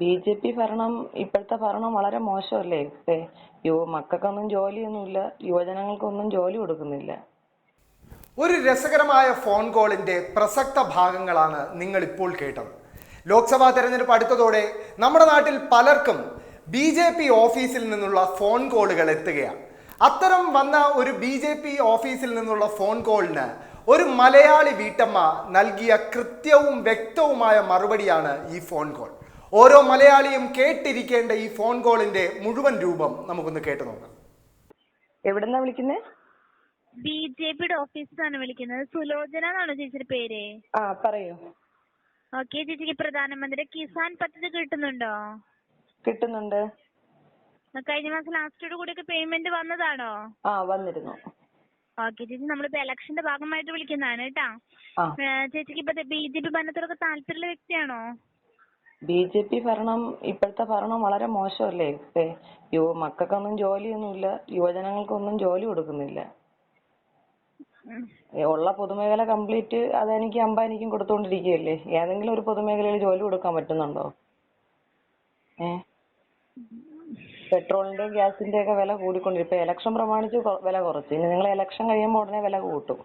B J P ഭരണം ഇപ്പോഴത്തെ ഭരണം വളരെ മോശമല്ലേ? ഇപ്പേ യുവ മക്കൾക്കൊന്നും ജോലിയൊന്നുമില്ല യുവജനങ്ങൾക്കൊന്നും ജോലി കൊടുക്കുന്നില്ല. ഒരു രസകരമായ ഫോൺ കോളിന്റെ പ്രസക്ത ഭാഗങ്ങളാണ് നിങ്ങൾ ഇപ്പോൾ കേട്ടത്. ലോക്സഭാ തെരഞ്ഞെടുപ്പ് അടുത്തതോടെ നമ്മുടെ നാട്ടിൽ പലർക്കും ബി ജെ പി ഓഫീസിൽ നിന്നുള്ള ഫോൺ കോളുകൾ എത്തുകയാണ്. അത്തരം വന്ന ഒരു ബി ജെ പി ഓഫീസിൽ നിന്നുള്ള ഫോൺ കോളിന് ഒരു മലയാളി വീട്ടമ്മ നൽകിയ കൃത്യവും വ്യക്തവുമായ മറുപടിയാണ് ഈ ഫോൺ കോൾ ഓരോ മലയാളിയും കേട്ടിരിക്കേണ്ട ഈ ഫോൺ കോളിന്റെ മുഴുവൻ രൂപം നമുക്കൊന്ന് കേട്ടു നോക്കാം. എവിടെന്നാ വിളിക്കുന്നേ? ബി ജെ പിയുടെ ഓഫീസിൽ നിന്നാണ് വിളിക്കുന്നത്. സുലോചന എന്നാണോ ചേച്ചിയുടെ പേര്? ആ പറയൂ. ഓക്കെ ചേച്ചിക്ക് പ്രധാനമന്ത്രി കിസാൻ പദ്ധതി കിട്ടുന്നുണ്ടോ? കിട്ടുന്നുണ്ട്. കഴിഞ്ഞ മാസം ലാസ്റ്റോട് കൂടിയൊക്കെ പേയ്മെന്റ് വന്നതാണോ? ആ വന്നിരുന്നു. ഓക്കെ ചേച്ചി നമ്മളിപ്പോ ഇലക്ഷന്റെ ഭാഗമായിട്ട് വിളിക്കുന്നതാണ് കേട്ടാ. ചേച്ചിക്ക് ഇപ്പൊ ബി ജെ പി ഭരണത്തിലൊക്കെ താല്പര്യമുള്ള വ്യക്തിയാണോ? ബി ജെ പി ഭരണം ഇപ്പോഴത്തെ ഭരണം വളരെ മോശമല്ലേ? യുവ മക്കൾക്കൊന്നും ജോലിയൊന്നുമില്ല യുവജനങ്ങൾക്കൊന്നും ജോലി കൊടുക്കുന്നില്ല. ഉള്ള പൊതുമേഖല കംപ്ലീറ്റ് അദാനിക്കും അംബാനിക്കും കൊടുത്തോണ്ടിരിക്കുകയല്ലേ ഏതെങ്കിലും ഒരു പൊതുമേഖലയിൽ ജോലി കൊടുക്കാൻ പറ്റുന്നുണ്ടോ? ഏ? പെട്രോളിന്റെയും ഗ്യാസിന്‍റെയൊക്കെ വില കൂടിക്കൊണ്ടിരിക്കും ഇപ്പൊ ഇലക്ഷൻ പ്രമാണിച്ച് വില കുറച്ച്. ഇനി നിങ്ങൾ ഇലക്ഷൻ കഴിയുമ്പോൾ ഉടനെ വില കൂട്ടും.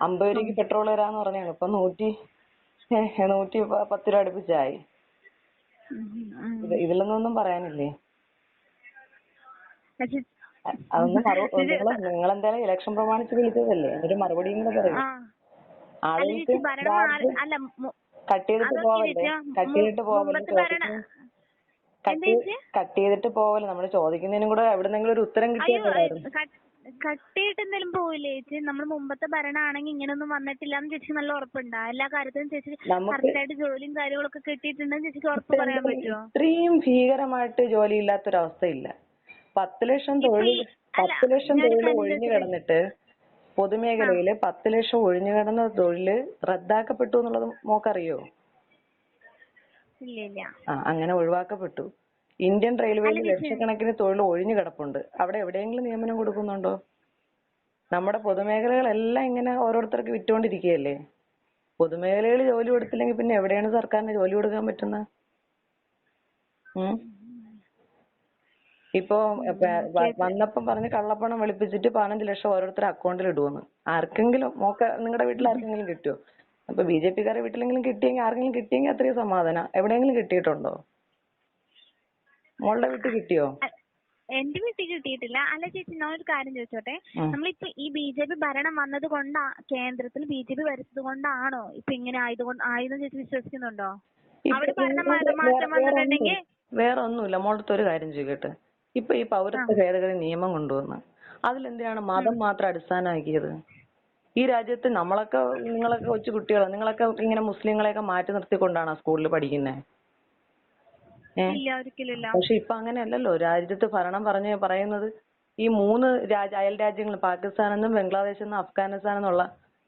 അമ്പത് രൂപയ്ക്ക് പെട്രോൾ തരാന്ന് പറഞ്ഞാണ്. ഇപ്പൊ നൂറ്റി നൂറ്റി പത്ത് രൂപ അടുപ്പിച്ചായി. ഇതിലൊന്നും പറയാനില്ലേ? അതൊന്നും നിങ്ങൾ എന്തായാലും ഇലക്ഷൻ പ്രമാണിച്ച് വിളിച്ചതല്ലേ? ഒരു മറുപടിയും കൂടെ പറയും. ആളുകൾക്ക് മു- കട്ട് ചെയ്തിട്ട് പോവല്ലേ? കട്ടിയിട്ട് കട്ട് ചെയ്തിട്ട് പോവല്ലേ മുമ്പത്തെ കട്ട് കട്ട് ചെയ്തിട്ട് പോവല്ലേ? നമ്മൾ ചോദിക്കുന്നതിനും കൂടെ എവിടെന്നെങ്കിലും ഒരു ഉത്തരം കിട്ടിയാൽ കട്ടിയിട്ട് എന്തെങ്കിലും പോവില്ലേ ചേച്ചി? നമ്മൾ മുമ്പത്തെ ഭരണമാണെങ്കിൽ ഇങ്ങനൊന്നും വന്നിട്ടില്ലാന്ന് ചേച്ചിക്ക് നല്ല ഉറപ്പുണ്ടോ? എല്ലാ കാര്യത്തിനും ചേച്ചി കറക്റ്റായിട്ട് കറക്റ്റ് ജോലിയും കാര്യങ്ങളൊക്കെ കിട്ടിയിട്ടുണ്ടെന്ന് ചേച്ചിക്ക് ഉറപ്പ് പറയാൻ പറ്റുമോ ഇത്രയും ഭീകരമായിട്ട് ജോലി ഇല്ലാത്തൊരവസ്ഥയില്ല പത്ത് ലക്ഷം തൊഴിൽ പത്ത് ലക്ഷം തൊഴിൽ ഒഴിഞ്ഞു? കിടന്നിട്ട് പൊതുമേഖലയിൽ പത്ത് ലക്ഷം ഒഴിഞ്ഞു കിടന്ന തൊഴിൽ റദ്ദാക്കപ്പെട്ടു എന്നുള്ളത് മോക്കറിയോ? ആഹ് അങ്ങനെ ഒഴിവാക്കപ്പെട്ടു. ഇന്ത്യൻ റെയിൽവേയിൽ ലക്ഷക്കണക്കിന് തൊഴിൽ ഒഴിഞ്ഞു കിടപ്പുണ്ട്. അവിടെ എവിടെയെങ്കിലും നിയമനം കൊടുക്കുന്നുണ്ടോ? നമ്മുടെ പൊതുമേഖലകളെല്ലാം ഇങ്ങനെ ഓരോരുത്തർക്ക് വിറ്റുകൊണ്ടിരിക്കുകയല്ലേ പൊതുമേഖലയിൽ ജോലി കൊടുത്തില്ലെങ്കിൽ പിന്നെ എവിടെയാണ് സർക്കാരിന് ജോലി കൊടുക്കാൻ പറ്റുന്നത് ഇപ്പോ വന്നപ്പം പറഞ്ഞ് കള്ളപ്പണം വെളുപ്പിച്ചിട്ട് പതിനഞ്ച് ലക്ഷം ഓരോരുത്തരുടെ അക്കൗണ്ടിൽ ഇടുവെന്ന്. ആർക്കെങ്കിലും മോക്ക നിങ്ങളുടെ വീട്ടിൽ ആർക്കെങ്കിലും കിട്ടുമോ അപ്പൊ ബി ജെ പിക്കാരുടെ വീട്ടിലെങ്കിലും കിട്ടിയെങ്കിൽ ആർക്കെങ്കിലും കിട്ടിയെങ്കിൽ അത്രയും സമാധാനം. എവിടെയെങ്കിലും കിട്ടിയിട്ടുണ്ടോ? മോളുടെ വീട്ടിൽ കിട്ടിയോ? എന്റെ വീട്ടിൽ കിട്ടിയിട്ടില്ല. അല്ല ചേച്ചി ഞാൻ ഒരു കാര്യം ചോദിച്ചോട്ടെ? നമ്മളിപ്പോ ഈ ബി ജെ പി ഭരണം വന്നത് കൊണ്ടാ കേന്ദ്രത്തിൽ ബി ജെ പി ഭരിച്ചത് കൊണ്ടാണോ ഇപ്പൊ ഇങ്ങനെ ആയതുകൊണ്ട് ആയതെന്ന് ചേച്ചി വിശ്വസിക്കുന്നുണ്ടോ? അവിടെ ഭരണം മാറ്റം വന്നിട്ടുണ്ടെങ്കിൽ വേറെ ഒന്നുമില്ല. മോളത്തെ ഒരു കാര്യം ചോദിക്കട്ടെ. ഇപ്പൊ ഈ പൗരത്വ ഭേദഗതി നിയമം കൊണ്ടുവന്ന് അതിലെന്തിനാണ് മതം മാത്രം അടിസ്ഥാനമാക്കിയത്? ഈ രാജ്യത്ത് നമ്മളൊക്കെ നിങ്ങളൊക്കെ കൊച്ചു കുട്ടികളാ. നിങ്ങളൊക്കെ ഇങ്ങനെ മുസ്ലിങ്ങളെയൊക്കെ മാറ്റി നിർത്തിക്കൊണ്ടാണോ സ്കൂളിൽ പഠിക്കുന്നത് ഏ ഇല്ല ഒരിക്കലും ഇല്ല പക്ഷെ ഇപ്പൊ അങ്ങനെയല്ലല്ലോ. രാജ്യത്ത് ഭരണം പറഞ്ഞ് പറയുന്നത് ഈ മൂന്ന് രാജ്യ അയൽ രാജ്യങ്ങൾ എന്നും അഫ്ഗാനിസ്ഥാൻ എന്നുള്ള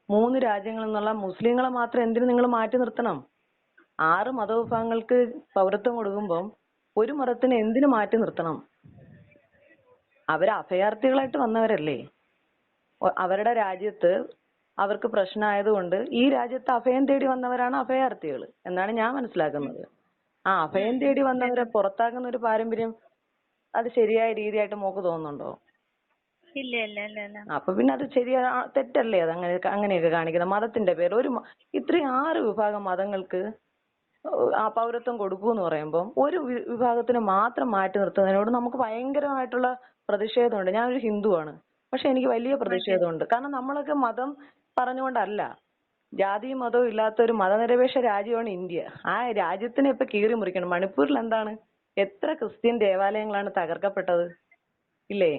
മൂന്ന് രാജ്യങ്ങളിൽ നിന്നുള്ള മുസ്ലീങ്ങളെ മാത്രം എന്തിനു നിങ്ങൾ മാറ്റി നിർത്തണം? ആറ് മതവിഭാഗങ്ങൾക്ക് പൗരത്വം കൊടുക്കുമ്പോൾ ഒരു മതത്തിനെ എന്തിനു മാറ്റി നിർത്തണം? അവർ അഭയാർത്ഥികളായിട്ട് വന്നവരല്ലേ? അവരുടെ രാജ്യത്ത് അവർക്ക് പ്രശ്നമായതുകൊണ്ട് ഈ രാജ്യത്ത് അഭയം തേടി വന്നവരാണ് അഭയാർത്ഥികൾ എന്നാണ് ഞാൻ മനസ്സിലാക്കുന്നത്. ആ അഭയം തേടി വന്നവരെ പുറത്താക്കുന്ന ഒരു പാരമ്പര്യം അത് ശരിയായ രീതിയായിട്ട് മോക്ക് തോന്നുന്നുണ്ടോ? അപ്പൊ പിന്നെ അത് ശരിയാ തെറ്റല്ലേ അത് അങ്ങനെ അങ്ങനെയൊക്കെ കാണിക്കുന്നത്? മതത്തിന്റെ പേര് ഒരു ഇത്രയും ആറ് വിഭാഗം മതങ്ങൾക്ക് ആ പൗരത്വം കൊടുക്കൂ എന്ന് പറയുമ്പോൾ ഒരു വിഭാഗത്തിന് മാത്രം മാറ്റി നിർത്തുന്നതിനോട് നമുക്ക് ഭയങ്കരമായിട്ടുള്ള പ്രതിഷേധമുണ്ട്. ഞാനൊരു ഹിന്ദുവാണ്. പക്ഷെ എനിക്ക് വലിയ പ്രതിഷേധമുണ്ട്. കാരണം നമ്മളൊക്കെ മതം പറഞ്ഞുകൊണ്ടല്ല. ജാതിയും മതവും ഇല്ലാത്ത ഒരു മതനിരപേക്ഷ രാജ്യമാണ് ഇന്ത്യ. ആ രാജ്യത്തിനെ ഇപ്പൊ കീറി മുറിക്കണം. മണിപ്പൂരിൽ എന്താണ്? എത്ര ക്രിസ്ത്യൻ ദേവാലയങ്ങളാണ് തകർക്കപ്പെട്ടത്? ഇല്ലേ?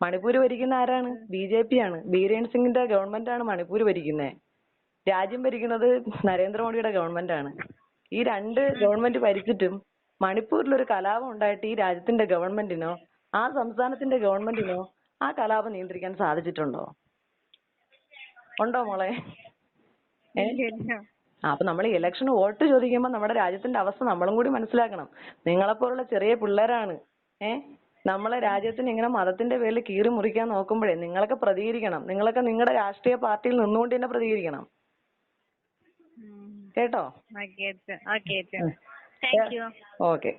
മണിപ്പൂർ ഭരിക്കുന്ന ആരാണ്? ബി ജെ പി ആണ് ബീരേൻ സിംഗിന്റെ ഗവൺമെന്റ് ആണ് മണിപ്പൂർ ഭരിക്കുന്നത് രാജ്യം ഭരിക്കുന്നത് നരേന്ദ്രമോദിയുടെ ഗവൺമെന്റ് ആണ് ഈ രണ്ട് ഗവൺമെന്റ് ഭരിച്ചിട്ടും മണിപ്പൂരിൽ ഒരു കലാപം ഉണ്ടായിട്ട് ഈ രാജ്യത്തിന്റെ ഗവൺമെന്റിനോ ആ സംസ്ഥാനത്തിന്റെ ഗവൺമെന്റിനോ ആ കലാപം നിയന്ത്രിക്കാൻ സാധിച്ചിട്ടുണ്ടോ? ഉണ്ടോ മോളെ? ഏ ഇല്ല ഇല്ല ആ, അപ്പൊ നമ്മൾ ഇലക്ഷൻ വോട്ട് ചോദിക്കുമ്പോ നമ്മുടെ രാജ്യത്തിന്റെ അവസ്ഥ നമ്മളും കൂടി മനസ്സിലാക്കണം. നിങ്ങളെപ്പോലുള്ള ചെറിയ പിള്ളേരാണ്. ഏഹ് നമ്മളെ രാജ്യത്തിന് ഇങ്ങനെ മതത്തിന്റെ പേരിൽ കീറി മുറിക്കാൻ നോക്കുമ്പോഴേ നിങ്ങളൊക്കെ പ്രതികരിക്കണം. നിങ്ങളൊക്കെ നിങ്ങളുടെ രാഷ്ട്രീയ പാർട്ടിയിൽ നിന്നുകൊണ്ട് തന്നെ പ്രതികരിക്കണം. കേട്ടോ? ഓക്കെ.